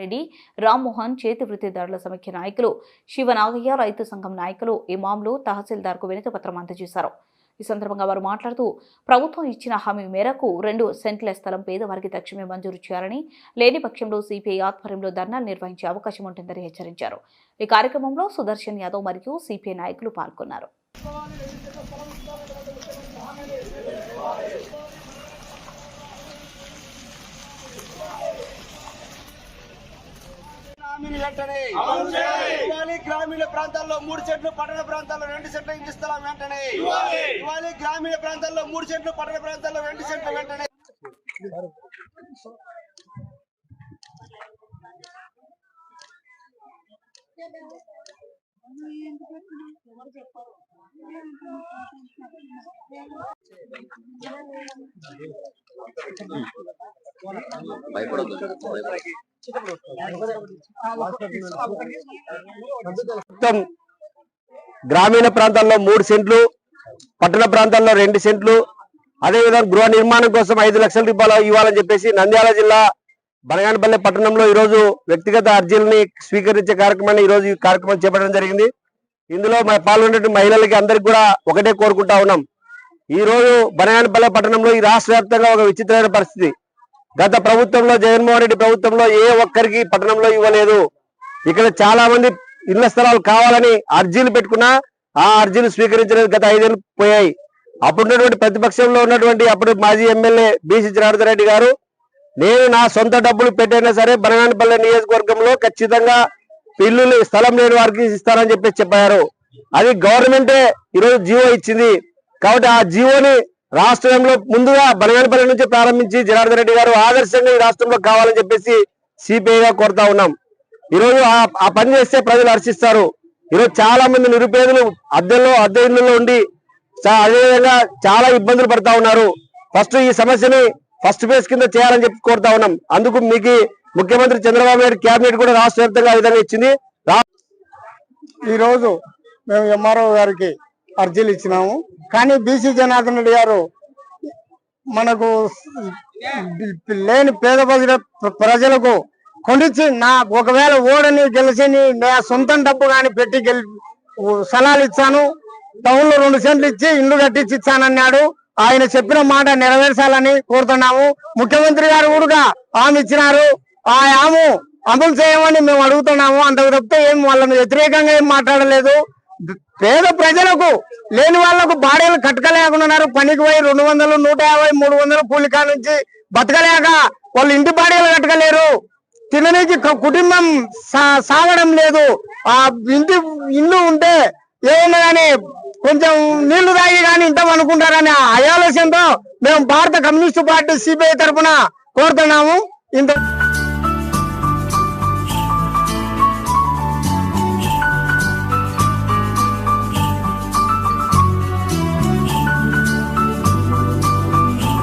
రెడ్డి రామ్మోహన్ చేతి వృత్తిదారుల సమైక్య నాయకులు శివనాగయ్య రైతు సంఘం నాయకులు ఇమాంలు తహసీల్దార్కు వినతి పత్రం అందజేశారు. ఈ సందర్భంగా వారు మాట్లాడుతూ ప్రభుత్వం ఇచ్చిన హామీ మేరకు రెండు సెంట్ల స్థలం పేదవారికి తక్షణమే మంజూరు చేయాలని లేని పక్షంలో సిపిఐ ఆధ్వర్యంలో ధర్నాలు నిర్వహించే అవకాశం ఉంటుందని హెచ్చరించారు. ఈ కార్యక్రమంలో సుదర్శన్ యాదవ్ మరియు సిపిఐ నాయకులు పాల్గొన్నారు. వెంటనే. ఇవ్వాలి గ్రామీణ ప్రాంతాల్లో మూడు సెంట్లు పట్టణ ప్రాంతాల్లో రెండు సెంట్లు ఇంటి స్థలం వెంటనే. ఇవ్వాలి. గ్రామీణ ప్రాంతాల్లో మూడు సెంట్లు పట్టణ ప్రాంతాల్లో రెండు సెంట్లు వెంటనే. మొత్తం గ్రామీణ ప్రాంతాల్లో మూడు సెంట్లు పట్టణ ప్రాంతాల్లో రెండు సెంట్లు. అదేవిధంగా గృహ నిర్మాణం కోసం ఐదు లక్షల రూపాయలు ఇవ్వాలని చెప్పేసి నంద్యాల జిల్లా బనగానపల్లి పట్టణంలో ఈరోజు వ్యక్తిగత అర్జీలని స్వీకరించే కార్యక్రమాన్ని ఈ రోజు ఈ కార్యక్రమం చేపట్టడం జరిగింది. ఇందులో మన పాల్గొనే మహిళలకి అందరికి కూడా ఒకటే కోరుకుంటా ఉన్నాం. ఈరోజు బనగానపల్లె పట్టణంలో ఈ రాష్ట్ర వ్యాప్తంగా ఒక విచిత్రమైన పరిస్థితి. గత ప్రభుత్వంలో జగన్మోహన్ రెడ్డి ప్రభుత్వంలో ఏ ఒక్కరికి పట్టణంలో ఇవ్వలేదు. ఇక్కడ చాలా మంది ఇళ్ళ స్థలాలు కావాలని అర్జీలు పెట్టుకున్నా ఆ అర్జీలు స్వీకరించలేదు. గత ఐదేళ్ళు పోయాయి. అప్పుడున్నటువంటి ప్రతిపక్షంలో ఉన్నటువంటి అప్పుడు మాజీ ఎమ్మెల్యే బీసీ జనార్దన్ రెడ్డి గారు నేను నా సొంత డబ్బులు పెట్టైనా సరే బనగానపల్లి నియోజకవర్గంలో ఖచ్చితంగా ఇల్లు స్థలం లేని వారికి ఇస్తానని చెప్పేసి చెప్పారు. అది గవర్నమెంటే ఈరోజు జీవో ఇచ్చింది. కాబట్టి ఆ జీవోని రాష్ట్రంలో ముందుగా బనగానపల్లి నుంచి ప్రారంభించి జనార్దన్ రెడ్డి గారు ఆదర్శంగా ఈ రాష్ట్రంలో కావాలని చెప్పేసి సిపిఐగా కోరుతా ఉన్నాం. ఈరోజు ఆ- ఆ పని చేస్తే ప్రజలు హర్షిస్తారు. ఈరోజు చాలా మంది నిరుపేదలు అద్దెల్లో అద్దె ఇళ్ళలో ఉండి చా- అదేవిధంగా చాలా ఇబ్బందులు పడతా ఉన్నారు. ఫస్ట్ ఈ సమస్యని ఫస్ట్ ఫేజ్ కింద చేయాలని చెప్పి కోరుతా ఉన్నాం. అందుకు మీకు ముఖ్యమంత్రి చంద్రబాబు నాయుడు కేబినెట్ కూడా రాష్ట్ర వ్యాప్తంగా విధంగా ఇచ్చింది. రా- మేము ఎంఆర్ఓ గారికి అర్జీలు ఇచ్చినాము. కానీ బీసీ జనార్దన్ రెడ్డి గారు మనకు లేని పేద ప్రజల ప్రజలకు కొనిచ్చి నా ఒకవేళ ఓడని గెలిచిని నా సొంతం డబ్బు కానీ పెట్టి గెలి స్థలాలు ఇచ్చాను టౌన్లో రెండు సెంట్లు ఇచ్చి ఇల్లు కట్టించి ఇచ్చానన్నాడు. ఆయన చెప్పిన మాట నెరవేర్చాలని కోరుతున్నాము. ముఖ్యమంత్రి గారు కూడా హామీ ఇచ్చినారు. ఆ హాము అమలు చేయమని మేము అడుగుతున్నాము. అంతకు తప్పితే ఏం వాళ్ళని వ్యతిరేకంగా ఏం మాట్లాడలేదు. పేద ప్రజలకు లేని వాళ్ళకు బాడీలు కట్టకలేకున్నారు పనికి పోయి రెండు వందలు నూట యాభై మూడు వందలు కూలికా నుంచి బతకలేక వాళ్ళు ఇంటి బాడీలు కట్టకలేరు. తిననీకి కుటుంబం సా- సాగడం లేదు. ఆ ఇంటి ఇల్లు ఉంటే ఏమన్నా కానీ కొంచెం నీళ్ళు తాగి కానీ ఇంటాం అనుకుంటారని ఆ ఆలోచనతో మేము భారత కమ్యూనిస్ట్ పార్టీ సిపిఐ తరఫున కోరుతున్నాము. ఇంత